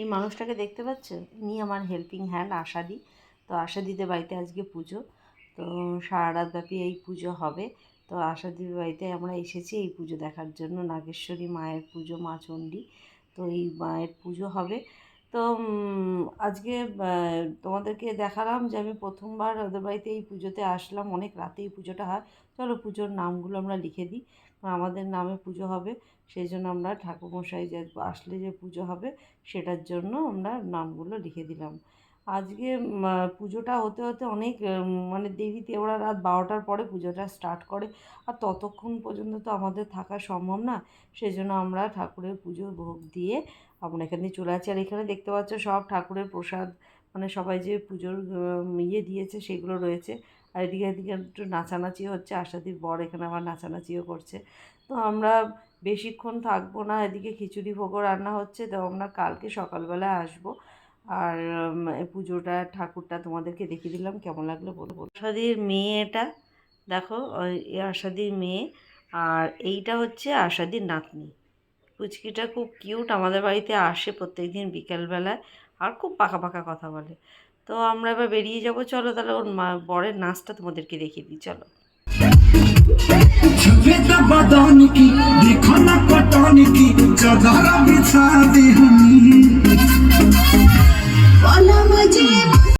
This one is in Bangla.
এই মানুষটাকে দেখতে পাচ্ছ ইনি আমার হেল্পিং হ্যান্ড আশাদি। তো আশাদিদের বাড়িতে আজকে পুজো। তো সারা রাত ব্যাপী এই পুজো হবে। তো আশাদির বাড়িতে আমরা এসেছি এই পুজো দেখার জন্য। নাগেশ্বরী মায়ের পুজো, মা চণ্ডী। তো এই মায়ের পুজো হবে। তো আজকে তোমাদেরকে দেখালাম যে আমি প্রথমবার ওদের বাড়িতে এই পুজোতে আসলাম। অনেক রাতে এই পুজোটা হয়। চলো পুজোর নামগুলো আমরা লিখে দিই। আমাদের নামে পুজো হবে, সেই জন্য আমরা ঠাকুরমশাই যে আসলে যে পুজো হবে, সেটার জন্য আমরা নামগুলো লিখে দিলাম। আজকে পুজোটা হতে হতে অনেক মানে দেরিতে, ওরা রাত বারোটার পরে পুজোটা স্টার্ট করে। আর ততক্ষণ পর্যন্ত তো আমাদের থাকা সম্ভব না, সেই জন্য আমরা ঠাকুরের পুজো ভোগ দিয়ে আমরা এখানে চলে আসছি। আর এখানে দেখতে পাচ্ছ সব ঠাকুরের প্রসাদ মানে সবাই যে পুজোর ইয়ে দিয়েছে সেগুলো রয়েছে। আর এদিকে এদিকে একটু নাচানাচি হচ্ছে। আশাদির বর এখানে আবার নাচানাচিও করছে। তো আমরা বেশিক্ষণ থাকব না। এদিকে খিচুড়ি ভোগও রান্না হচ্ছে। তো আমরা কালকে সকালবেলায় আসব। আর পুজোটা, ঠাকুরটা তোমাদেরকে দেখিয়ে দিলাম। কেমন লাগল বলো বলো। আশাদির মেয়ে এটা দেখো, ওই এ আশাদির মেয়ে। আর এইটা হচ্ছে আশাদির নাতনি। পুচকিটা খুব কিউট আমাদের বাড়িতে আসে প্রত্যেক দিন বিকেলবেলায়। আর খুব পাকা পাকা কথা বলে। তো আমরা এবার বেরিয়ে যাব। চলো তাহলে ওর মা, বরের নাচটা তোমাদেরকে দেখিয়ে দিই। চলো। দেখো না